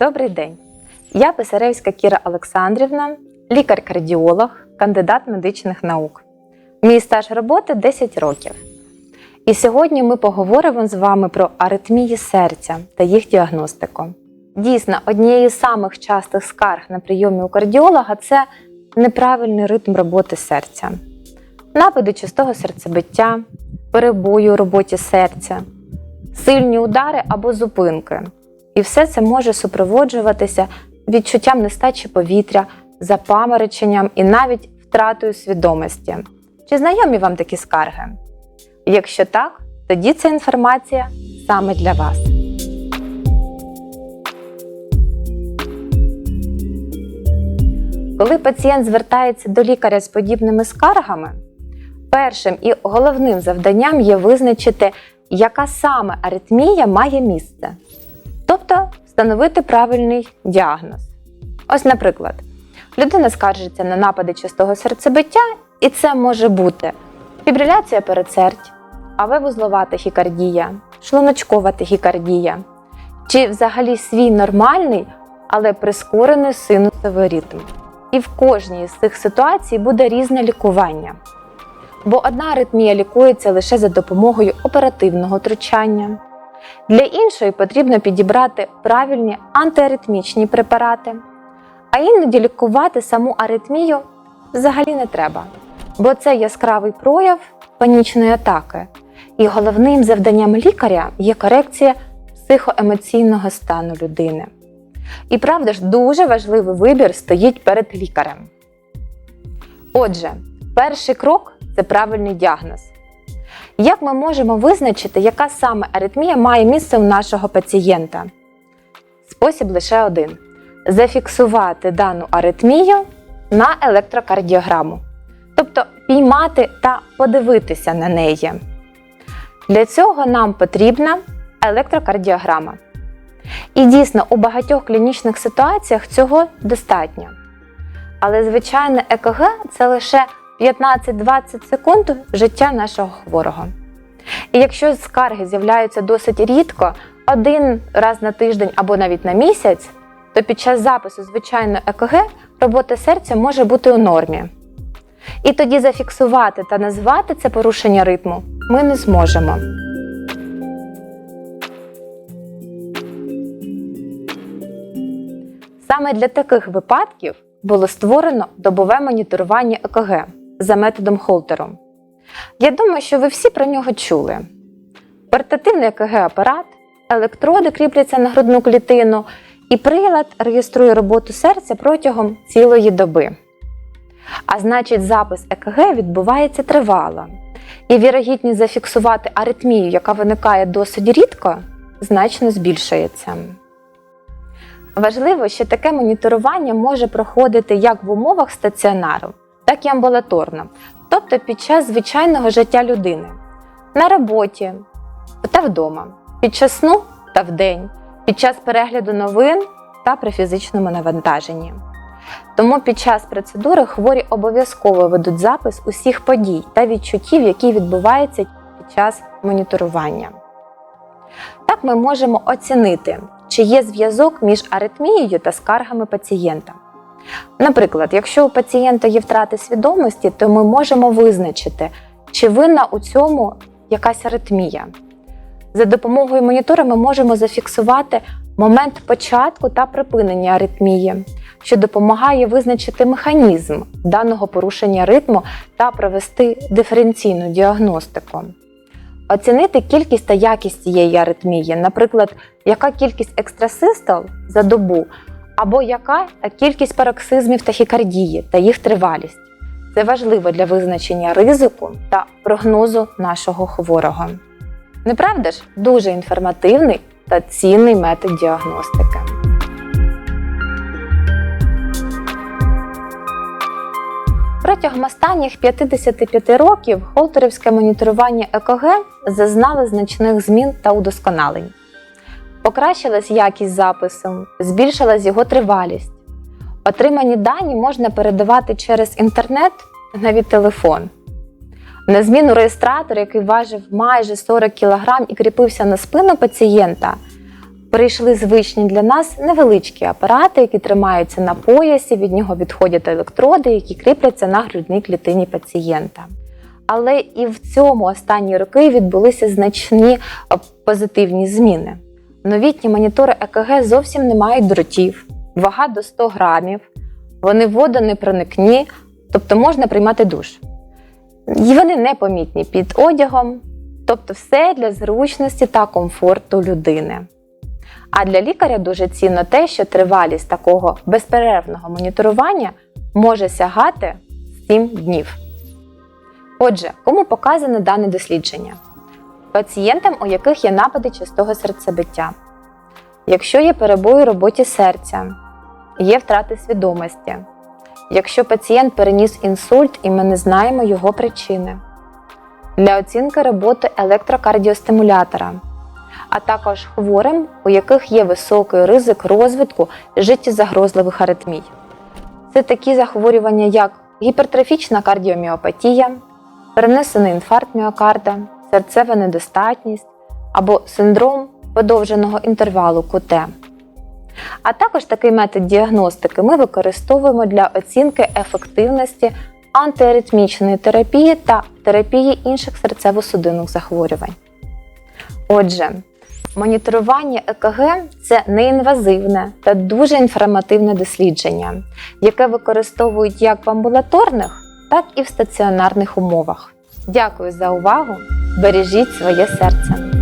Добрий день. Я Писаревська Кіра Олександрівна, лікар-кардіолог, кандидат медичних наук. Мій стаж роботи 10 років. І сьогодні ми поговоримо з вами про аритмії серця та їх діагностику. Дійсно, однією з самих частих скарг на прийомі у кардіолога це неправильний ритм роботи серця, напади частого серцебиття, перебої у роботі серця, сильні удари або зупинки. І все це може супроводжуватися відчуттям нестачі повітря, запамороченням і навіть втратою свідомості. Чи знайомі вам такі скарги? Якщо так, тоді ця інформація саме для вас. Коли пацієнт звертається до лікаря з подібними скаргами, першим і головним завданням є визначити, яка саме аритмія має місце, тобто встановити правильний діагноз. Ось, наприклад, людина скаржиться на напади частого серцебиття, і це може бути фібриляція передсердь, АВ-вузлова тахікардія, шлуночкова тахікардія, чи взагалі свій нормальний, але прискорений синусовий ритм. І в кожній з цих ситуацій буде різне лікування. Бо одна аритмія лікується лише за допомогою оперативного втручання. Для іншої потрібно підібрати правильні антиаритмічні препарати, а іноді лікувати саму аритмію взагалі не треба, бо це яскравий прояв панічної атаки. І головним завданням лікаря є корекція психоемоційного стану людини. І правда ж, дуже важливий вибір стоїть перед лікарем. Отже, перший крок це правильний діагноз. Як ми можемо визначити, яка саме аритмія має місце у нашого пацієнта? Спосіб лише один: зафіксувати дану аритмію на електрокардіограму, тобто піймати та подивитися на неї. Для цього нам потрібна електрокардіограма. І дійсно, у багатьох клінічних ситуаціях цього достатньо. Але звичайне ЕКГ це лише 15-20 секунд життя нашого хворого. І якщо скарги з'являються досить рідко, один раз на тиждень або навіть на місяць, то під час запису звичайної ЕКГ робота серця може бути у нормі. І тоді зафіксувати та назвати це порушення ритму ми не зможемо. Саме для таких випадків було створено добове моніторування ЕКГ за методом Холтеру. Я думаю, що ви всі про нього чули. Портативний ЕКГ-апарат, електроди кріпляться на грудну клітину, і прилад реєструє роботу серця протягом цілої доби. А значить, запис ЕКГ відбувається тривало, і вірогідність зафіксувати аритмію, яка виникає досить рідко, значно збільшується. Важливо, що таке моніторування може проходити як в умовах стаціонару, так і амбулаторно, тобто під час звичайного життя людини, на роботі та вдома, під час сну та вдень, під час перегляду новин та при фізичному навантаженні. Тому під час процедури хворі обов'язково ведуть запис усіх подій та відчуттів, які відбуваються під час моніторування. Так ми можемо оцінити, чи є зв'язок між аритмією та скаргами пацієнта. Наприклад, якщо у пацієнта є втрати свідомості, то ми можемо визначити, чи винна у цьому якась аритмія. За допомогою монітора ми можемо зафіксувати момент початку та припинення аритмії, що допомагає визначити механізм даного порушення ритму та провести диференційну діагностику. Оцінити кількість та якість цієї аритмії, наприклад, яка кількість екстрасистол за добу, або яка кількість пароксизмів тахікардії та їх тривалість. Це важливо для визначення ризику та прогнозу нашого хворого. Неправда ж дуже інформативний та цінний метод діагностики. Протягом останніх 55 років холтерівське моніторування ЕКГ зазнало значних змін та удосконалень. Покращилась якість запису, збільшилась його тривалість. Отримані дані можна передавати через інтернет навіть телефон. На зміну реєстратор, який важив майже 40 кг і кріпився на спину пацієнта, прийшли звичні для нас невеличкі апарати, які тримаються на поясі, від нього відходять електроди, які кріпляться на грудній клітині пацієнта. Але і в цьому останні роки відбулися значні позитивні зміни. Новітні монітори ЕКГ зовсім не мають дротів, вага до 100 грамів, вони водонепроникні, тобто можна приймати душ. І вони непомітні під одягом, тобто все для зручності та комфорту людини. А для лікаря дуже цінно те, що тривалість такого безперервного моніторування може сягати 7 днів. Отже, кому показане дане дослідження? Пацієнтам, у яких є напади частого серцебиття, якщо є перебої у роботі серця, є втрати свідомості, якщо пацієнт переніс інсульт і ми не знаємо його причини, для оцінки роботи електрокардіостимулятора, а також хворим, у яких є високий ризик розвитку життєзагрозливих аритмій. Це такі захворювання, як гіпертрофічна кардіоміопатія, перенесений інфаркт міокарда, серцева недостатність або синдром подовженого інтервалу КУТ. А також такий метод діагностики ми використовуємо для оцінки ефективності антиаритмічної терапії та терапії інших серцево-судинних захворювань. Отже, моніторування ЕКГ це неінвазивне та дуже інформативне дослідження, яке використовують як в амбулаторних, так і в стаціонарних умовах. Дякую за увагу! Бережіть своє серце!